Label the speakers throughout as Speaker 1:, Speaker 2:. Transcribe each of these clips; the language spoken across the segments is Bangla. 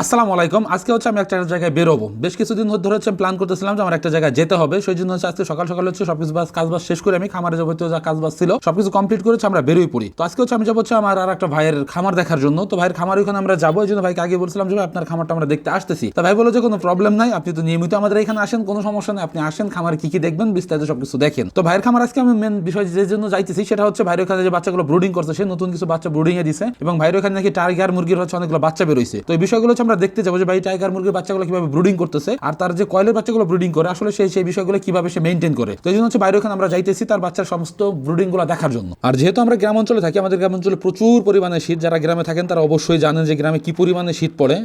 Speaker 1: আসসালামু আলাইকুম। আজকে হচ্ছে আমি একটা জায়গায় বেরোবো। বেশ কিছুদিন ধরে হচ্ছে প্ল্যান করতেছিলাম যে আমার একটা জায়গায় যেতে হবে। সেই জন্য হচ্ছে আজকে সকাল সকাল হচ্ছে সবকিছু বাস কাজ বাস শেষ করে আমি খামারে যাব তো যা কাজ বাস ছিল, সবকিছু কমপ্লিট করেছে, আমরা বেরোই পড়ি। তো আজকে হচ্ছে আমি যাব হচ্ছে আমার আর একটা ভাইয়ের খামার দেখার জন্য। তো ভাইয়ের খামার ওইখানে আমরা যাব। এই জন্য ভাইকে আগে বলছিলাম যে আপনার খামারটা আমরা দেখতে আসতেছি। তো ভাই বলো যে, কোনো প্রবলেম নাই। আপনি তো নিয়মিত আমাদের এখানে আসেন, কোনো সমস্যা নেই। আপনি আসেন, খামারে কি কি দেখবেন, বিস্তারিত সবকিছু দেখেন। তো ভাইয়ের খামার আজকে আমি মেন বিষয় যে জন্য যাইতেছি, সেটা হচ্ছে ভাইয়ের ওখানে যে বাচ্চাগুলো ব্রুডিং করছে, সে নতুন কিছু বাচ্চা ব্রুডিং এ দিছে এবং ভাইয়ের ওখানে নাকি টাইগার মুরগির হচ্ছে অনেকগুলো বাচ্চা বেরোইছে। তো এই বিষয়গুলো আমরা দেখতে যাব যে ভাই টাইগার মুরগির বাচ্চাগুলো কীভাবে ব্রুডিং করতেছে, আর তার যে কয়েলের বাচ্চাগুলো ব্রুডিং করে, আসলে সেই সেই বিষয়গুলো কীভাবে সে মেনটেন করে। তো এই জন্য হচ্ছে বাইরে ওখানে আমরা যাইতেছি তার বাচ্চার সমস্ত ব্রুডিংগুলো দেখার জন্য। আর যেহেতু আমরা গ্রাম অঞ্চলে থাকি, আমাদের গ্রাম অঞ্চলে প্রচুর পরিমাণে শীত, যারা গ্রামে থাকেন তারা অবশ্যই জানেন যে গ্রামে কি পরিমাণে শীত পড়ে।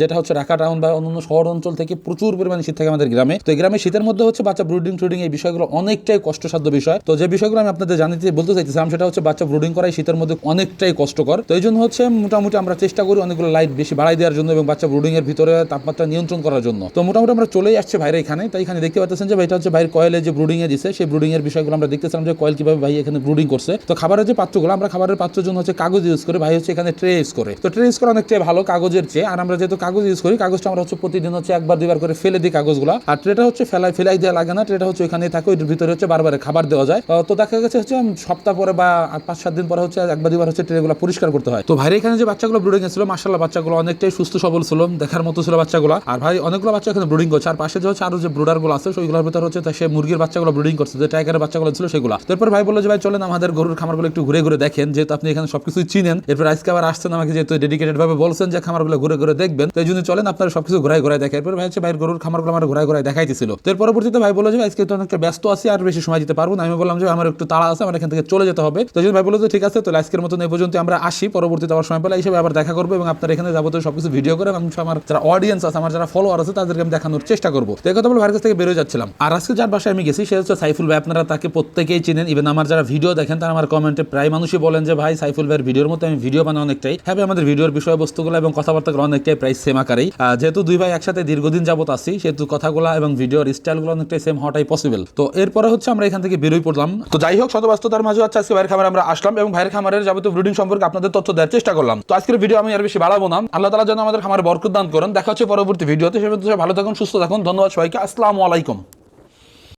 Speaker 1: যেটা হচ্ছে ঢাকা টাউন বা অন্যান্য শহর অঞ্চল থেকে প্রচুর পরিমাণে শীত থাকে আমাদের গ্রামে। তো এই গ্রামে শীতের মধ্যে হচ্ছে বাচ্চা ব্রুডিং ট্রুডিং এই বিষয়গুলো অনেকটাই কষ্টসাধ্য বিষয়। তো যে বিষয়গুলো আমি আপনাদের জানিতে, বলতে চাইতেছিলাম সেটা হচ্ছে বাচ্চা ব্রুডিং করাই শীতের মধ্যে অনেকটাই কষ্টকর। তো এই জন্য হচ্ছে মোটামুটি আমরা চেষ্টা করি অনেকগুলো লাইট বেশি বাড়াই দেওয়ার জন্য। এবং বাচ্চা ব্রুডিং এর ভিতরে তাপমাত্রা নিয়ন্ত্রণ করার জন্য। তো মোটামুটি আমরা চলেই আসছে বাইরে এখানে, তাই এখানে দেখতে পাচ্ছেন যে এটা হচ্ছে বাইরের কয়েলে যে ব্রুডিং এ দিছে, সেই ব্রুডিং এর বিষয়গুলো আমরা দেখতেছিলাম যে কয়েল কীভাবে ভাই এখানে ব্রুডিং করছে। তো খাবারের যে পাত্রগুলো, আমরা খাবারের পাত্রের জন্য হচ্ছে কাগজ ইউজ করে, ভাই হচ্ছে এখানে ট্রে ইউজ করে। তো ট্রে ইউজ করা অনেকটাই ভালো কাগজের চেয়ে, আর আমরা যেহেতু কাগজ ইউজ করি, কাগজটা আমরা হচ্ছে প্রতিদিন হচ্ছে একবার দুইবার করে ফেলে দিই কাগজগুলো। আর ট্রেটা হচ্ছে ফেলাই ফেলাই দেওয়া লাগে না ট্রেটা হচ্ছে ওইখানেই থাকে, ওইটার ভিতরে হচ্ছে বারবার খাবার দেওয়া যায়। তো দেখা গেছে হচ্ছে সপ্তাহ পরে বা পাঁচ সাত দিন পরে হচ্ছে একবার দুইবার হচ্ছে ট্রেগুলো পরিষ্কার করতে হয়। তো ভাইয়ের এখানে যে বাচ্চাগুলো ব্রুডিং ছিল মাসাল্লাহ বাচ্চাগুলো অনেকটাই সুস্থ সবল ছিল দেখার মতো ছিল বাচ্চাগুলো। আর ভাই, অনেকগুলো বাচ্চা এখানে ব্রুডিং করছে। আর পাশে যে হচ্ছে আরও যে ব্রুডারগুলো আছে, সেইগুলোর ভিতর হচ্ছে সে মুরগির বাচ্চাগুলো ব্রুডিং করছে, যে টাইগারের বাচ্চাগুলো ছিল সেগুলো। তারপর ভাই বলল যে, ভাই, চলেন আমাদের গরুর খামারগুলো একটু ঘুরে ঘুরে দেখেন। যেহেতু আপনি এখানে সবকিছু চিনেন, এরপর আজকে আবার আসছেন আমাকে যেহেতু ডেডিকেটেড ভাবে বলছেন যে, খামারগুলো ঘুরে ঘুরে দেখবেন। তো এই জন্য চলেন আপনারা সবকিছু ঘুরাই ঘুরাই দেখেন এরপর ভাই হচ্ছে ভাইয়ের গরুর খামারগুলো আমার ঘুরাই ঘুরাই দেখাইতেছিল। তো এর পরবর্তীতে ভাই বলল যে আজকে তো অনেকটা ব্যস্ত আছি, আর বেশি সময় দিতে পারব না। আমি বললাম যে, আমার একটু তাড়া আছে, আমার এখান থেকে চলে যেতে হবে। তো জন্য ভাই বলল যে, ঠিক আছে তো আজকের মতন এই পর্যন্ত আমরা আসি। পরবর্তীতে আবার সময় পেলে হিসেবে আবার দেখা করব এবং আপনার এখানে যাবতীয় সবকিছু ভিডিও করে এবং আমার যারা অডিয়েন্স আছে, আমার যারা ফলোয়ার আছে, তাদেরকে আমি দেখানোর চেষ্টা করব। তো এই কথা বলে ভাইয়ের কাছ থেকে বেরোয় যাচ্ছিলাম। আর আজকে যার বাসায় আমি গেছি, সে হচ্ছে সাইফুল ভাই। আপনারা তাকে প্রত্যেকেই চিনেন। ইভেন আমার যারা ভিডিও দেখেন, তারা আমার কমেন্টে প্রায় মানুষই বলেন যে, ভাই, সাইফুল ভাইয়ের ভিডিওর মতো আমি ভিডিও বানাই অনেকটাই। হ্যাঁ আমাদের ভিডিওর বিষয়বস্তুগুলো এবং কথাবার্তাগুলো অনেকটাই প্রায় সেম আকারেই। যেহেতু দুই ভাই একসাথে দীর্ঘদিন যাবত আছি, সেহেতু কথাগুলো এবং ভিডিওর স্টাইলগুলো অনেকটাই সেম হওয়াটাই পসিবল তো এরপরে হচ্ছে আমরা এখান থেকে বেরোই পড়লাম। তো যাই হোক শত ব্যস্ততার মাঝে হচ্ছে আজকে ভাইয়ের খামারে আমরা আসলাম এবং ভাইয়ের খামারের যাবতীয় ব্রিডিং সম্পর্কে আপনাদের তথ্য দেওয়ার চেষ্টা করলাম। তো আজকের ভিডিও আমি আর বেশি বাড়াবো না। আল্লাহ তালা যেন আমাদের খামারে বরকত দান করেন। দেখা হচ্ছে পরবর্তী ভিডিওতে। সে ভালো থাকুন, সুস্থ থাকুন। ধন্যবাদ সবাইকে। আসসালামু আলাইকুম।